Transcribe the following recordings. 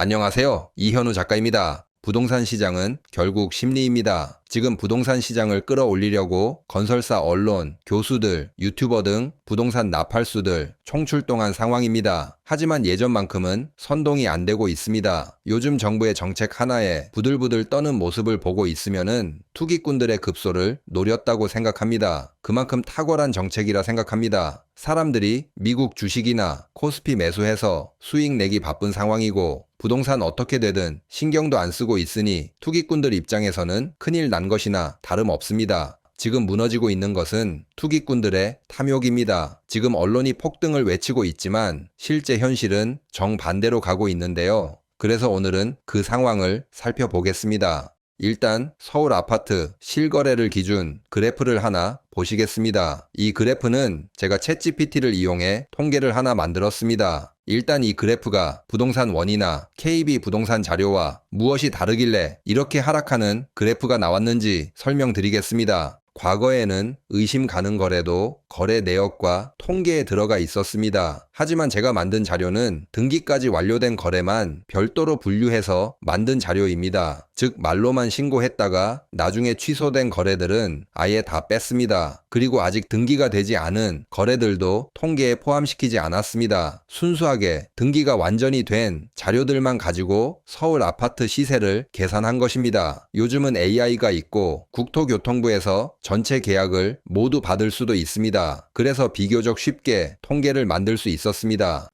안녕하세요. 이현우 작가입니다. 부동산 시장은 결국 심리입니다. 지금 부동산 시장을 끌어올리려고 건설사 언론, 교수들, 유튜버 등 부동산 나팔수들 총출동한 상황입니다. 하지만 예전만큼은 선동이 안 되고 있습니다. 요즘 정부의 정책 하나에 부들부들 떠는 모습을 보고 있으면은 투기꾼들의 급소를 노렸다고 생각합니다. 그만큼 탁월한 정책이라 생각합니다. 사람들이 미국 주식이나 코스피 매수해서 수익 내기 바쁜 상황이고 부동산 어떻게 되든 신경도 안 쓰고 있으니 투기꾼들 입장에서는 큰일 난 것이나 다름없습니다. 지금 무너지고 있는 것은 투기꾼들의 탐욕입니다. 지금 언론이 폭등을 외치고 있지만 실제 현실은 정반대로 가고 있는데요. 그래서 오늘은 그 상황을 살펴보겠습니다. 일단 서울 아파트 실거래를 기준 그래프를 하나 보시겠습니다. 이 그래프는 제가 챗GPT를 이용해 통계를 하나 만들었습니다. 일단 이 그래프가 부동산 원이나 KB 부동산 자료와 무엇이 다르길래 이렇게 하락하는 그래프가 나왔는지 설명드리겠습니다. 과거에는 의심 가는 거래도 거래 내역과 통계에 들어가 있었습니다. 하지만 제가 만든 자료는 등기까지 완료된 거래만 별도로 분류해서 만든 자료입니다. 즉 말로만 신고했다가 나중에 취소된 거래들은 아예 다 뺐습니다. 그리고 아직 등기가 되지 않은 거래들도 통계에 포함시키지 않았습니다. 순수하게 등기가 완전히 된 자료들만 가지고 서울 아파트 시세를 계산한 것입니다. 요즘은 AI가 있고 국토교통부에서 전체 계약을 모두 받을 수도 있습니다. 그래서 비교적 쉽게 통계를 만들 수 있었습니다.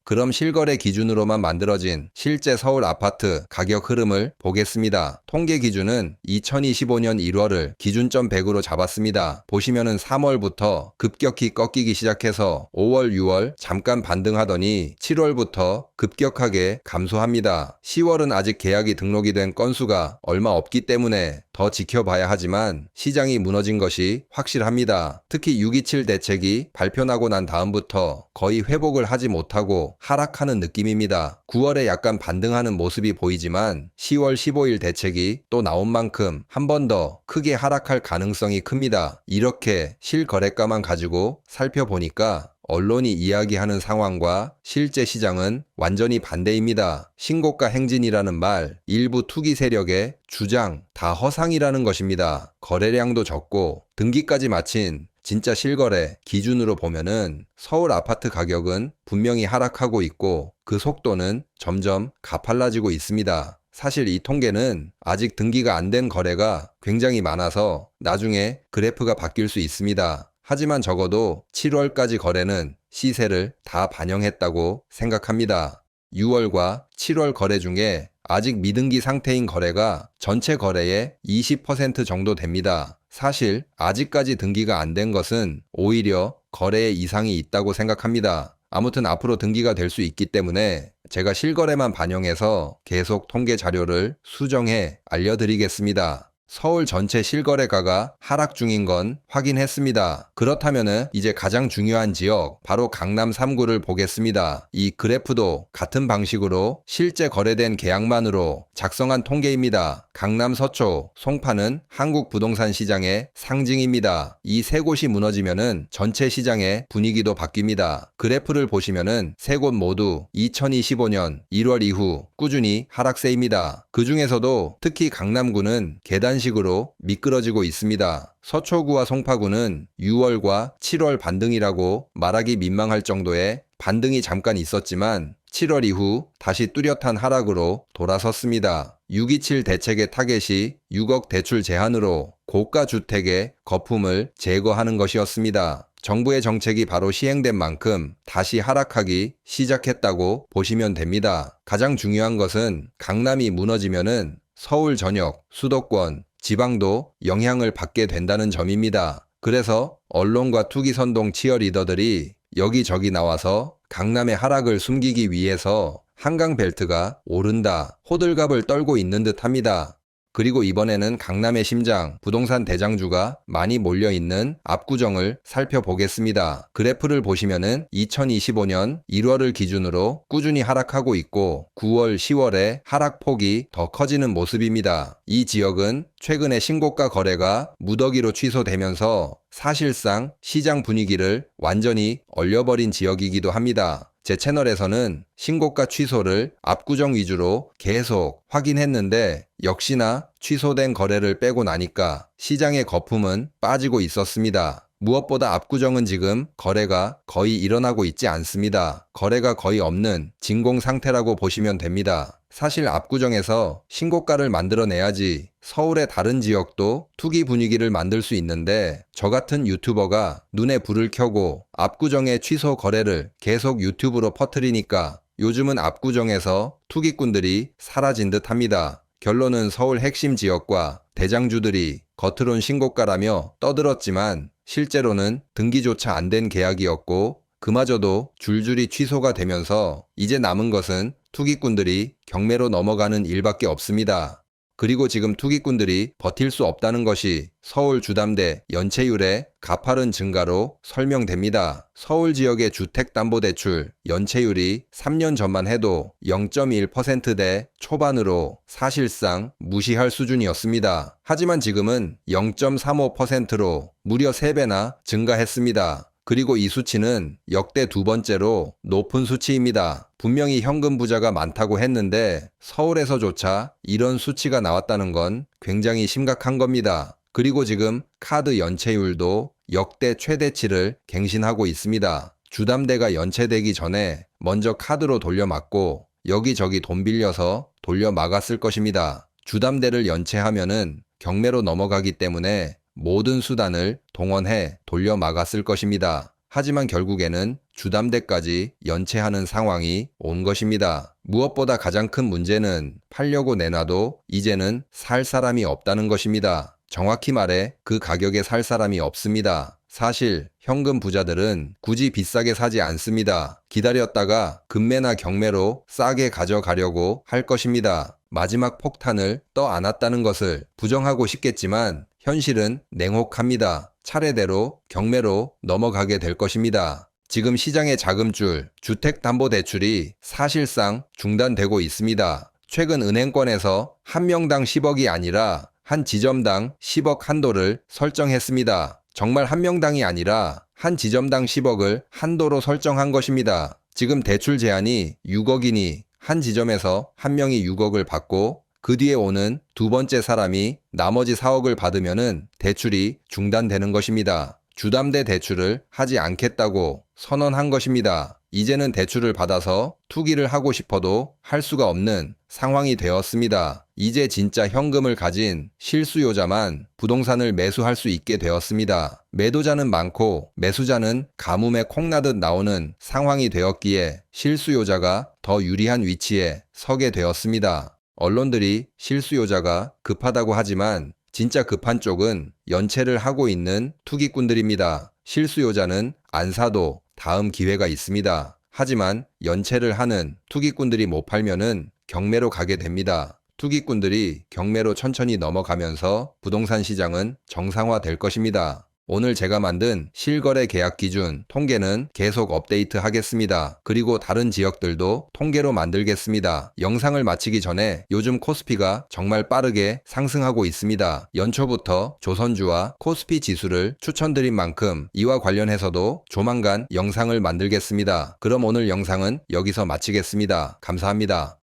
그럼 실거래 기준으로만 만들어진 실제 서울 아파트 가격 흐름을 보겠습니다. 통계 기준은 2025년 1월을 기준점 100으로 잡았습니다. 보시면은 3월부터 급격히 꺾이기 시작해서 5월, 6월 잠깐 반등하더니 7월부터 급격하게 감소합니다. 10월은 아직 계약이 등록이 된 건수가 얼마 없기 때문에 더 지켜봐야 하지만 시장이 무너진 것이 확실합니다. 특히 627 대책이 발표나고 난 다음부터 거의 회복을 하지 못하고 하락하는 느낌입니다. 9월에 약간 반등하는 모습이 보이지만 10월 15일 대책이 또 나온 만큼 한 번 더 크게 하락할 가능성이 큽니다. 이렇게 실거래가만 가지고 살펴보니까 언론이 이야기하는 상황과 실제 시장은 완전히 반대입니다. 신고가 행진이라는 말, 일부 투기 세력의 주장, 다 허상이라는 것입니다. 거래량도 적고 등기까지 마친 진짜 실거래 기준으로 보면은 서울 아파트 가격은 분명히 하락하고 있고 그 속도는 점점 가팔라지고 있습니다. 사실 이 통계는 아직 등기가 안 된 거래가 굉장히 많아서 나중에 그래프가 바뀔 수 있습니다. 하지만 적어도 7월까지 거래는 시세를 다 반영했다고 생각합니다. 6월과 7월 거래 중에 아직 미등기 상태인 거래가 전체 거래의 20% 정도 됩니다. 사실 아직까지 등기가 안 된 것은 오히려 거래에 이상이 있다고 생각합니다. 아무튼 앞으로 등기가 될 수 있기 때문에 제가 실거래만 반영해서 계속 통계 자료를 수정해 알려드리겠습니다. 서울 전체 실거래가가 하락 중인 건 확인했습니다. 그렇다면 이제 가장 중요한 지역 바로 강남 3구를 보겠습니다. 이 그래프도 같은 방식으로 실제 거래된 계약만으로 작성한 통계입니다. 강남 서초, 송파는 한국 부동산 시장의 상징입니다. 이 세 곳이 무너지면은 전체 시장의 분위기도 바뀝니다. 그래프를 보시면은 세 곳 모두 2025년 1월 이후 꾸준히 하락세입니다. 그 중에서도 특히 강남구는 계 단식으로 미끄러지고 있습니다. 서초구와 송파구는 6월과 7월 반등이라고 말하기 민망할 정도의 반등이 잠깐 있었지만 7월 이후 다시 뚜렷한 하락으로 돌아섰습니다. 627 대책의 타겟이 6억 대출 제한으로 고가 주택의 거품을 제거하는 것이었습니다. 정부의 정책이 바로 시행된 만큼 다시 하락하기 시작했다고 보시면 됩니다. 가장 중요한 것은 강남이 무너지면은 서울 전역, 수도권, 지방도 영향을 받게 된다는 점입니다. 그래서 언론과 투기 선동 치어 리더들이 여기저기 나와서 강남의 하락을 숨기기 위해서 한강 벨트가 오른다, 호들갑을 떨고 있는 듯 합니다. 그리고 이번에는 강남의 심장, 부동산 대장주가 많이 몰려있는 압구정을 살펴보겠습니다. 그래프를 보시면은 2025년 1월을 기준으로 꾸준히 하락하고 있고 9월, 10월에 하락폭이 더 커지는 모습입니다. 이 지역은 최근에 신고가 거래가 무더기로 취소되면서 사실상 시장 분위기를 완전히 얼려버린 지역이기도 합니다. 제 채널에서는 신고가 취소를 압구정 위주로 계속 확인했는데 역시나 취소된 거래를 빼고 나니까 시장의 거품은 빠지고 있었습니다. 무엇보다 압구정은 지금 거래가 거의 일어나고 있지 않습니다. 거래가 거의 없는 진공 상태라고 보시면 됩니다. 사실 압구정에서 신고가를 만들어내야지 서울의 다른 지역도 투기 분위기를 만들 수 있는데 저 같은 유튜버가 눈에 불을 켜고 압구정의 취소 거래를 계속 유튜브로 퍼뜨리니까 요즘은 압구정에서 투기꾼들이 사라진 듯 합니다. 결론은 서울 핵심 지역과 대장주들이 겉으론 신고가라며 떠들었지만 실제로는 등기조차 안 된 계약이었고 그마저도 줄줄이 취소가 되면서 이제 남은 것은 투기꾼들이 경매로 넘어가는 일밖에 없습니다. 그리고 지금 투기꾼들이 버틸 수 없다는 것이 서울 주담대 연체율의 가파른 증가로 설명됩니다. 서울 지역의 주택담보대출 연체율이 3년 전만 해도 0.1%대 초반으로 사실상 무시할 수준이었습니다. 하지만 지금은 0.35%로 무려 3배나 증가했습니다. 그리고 이 수치는 역대 두 번째로 높은 수치입니다. 분명히 현금 부자가 많다고 했는데 서울에서조차 이런 수치가 나왔다는 건 굉장히 심각한 겁니다. 그리고 지금 카드 연체율도 역대 최대치를 갱신하고 있습니다. 주담대가 연체되기 전에 먼저 카드로 돌려막고 여기저기 돈 빌려서 돌려 막았을 것입니다. 주담대를 연체하면은 경매로 넘어가기 때문에 모든 수단을 동원해 돌려 막았을 것입니다. 하지만 결국에는 주담대까지 연체하는 상황이 온 것입니다. 무엇보다 가장 큰 문제는 팔려고 내놔도 이제는 살 사람이 없다는 것입니다. 정확히 말해 그 가격에 살 사람이 없습니다. 사실 현금 부자들은 굳이 비싸게 사지 않습니다. 기다렸다가 금매나 경매로 싸게 가져가려고 할 것입니다. 마지막 폭탄을 떠 안았다는 것을 부정하고 싶겠지만 현실은 냉혹합니다. 차례대로 경매로 넘어가게 될 것입니다. 지금 시장의 자금줄, 주택담보대출이 사실상 중단되고 있습니다. 최근 은행권에서 한 명당 10억이 아니라 한 지점당 10억 한도를 설정했습니다. 정말 한 명당이 아니라 한 지점당 10억을 한도로 설정한 것입니다. 지금 대출 제한이 6억이니 한 지점에서 한 명이 6억을 받고 그 뒤에 오는 두 번째 사람이 나머지 4억을 받으면은 대출이 중단되는 것입니다. 주담대 대출을 하지 않겠다고 선언한 것입니다. 이제는 대출을 받아서 투기를 하고 싶어도 할 수가 없는 상황이 되었습니다. 이제 진짜 현금을 가진 실수요자만 부동산을 매수할 수 있게 되었습니다. 매도자는 많고 매수자는 가뭄에 콩나듯 나오는 상황이 되었기에 실수요자가 더 유리한 위치에 서게 되었습니다. 언론들이 실수요자가 급하다고 하지만 진짜 급한 쪽은 연체를 하고 있는 투기꾼들입니다. 실수요자는 안 사도 다음 기회가 있습니다. 하지만 연체를 하는 투기꾼들이 못 팔면은 경매로 가게 됩니다. 투기꾼들이 경매로 천천히 넘어가면서 부동산 시장은 정상화 될 것입니다. 오늘 제가 만든 실거래 계약 기준 통계는 계속 업데이트 하겠습니다. 그리고 다른 지역들도 통계로 만들겠습니다. 영상을 마치기 전에 요즘 코스피가 정말 빠르게 상승하고 있습니다. 연초부터 조선주와 코스피 지수를 추천드린 만큼 이와 관련해서도 조만간 영상을 만들겠습니다. 그럼 오늘 영상은 여기서 마치겠습니다. 감사합니다.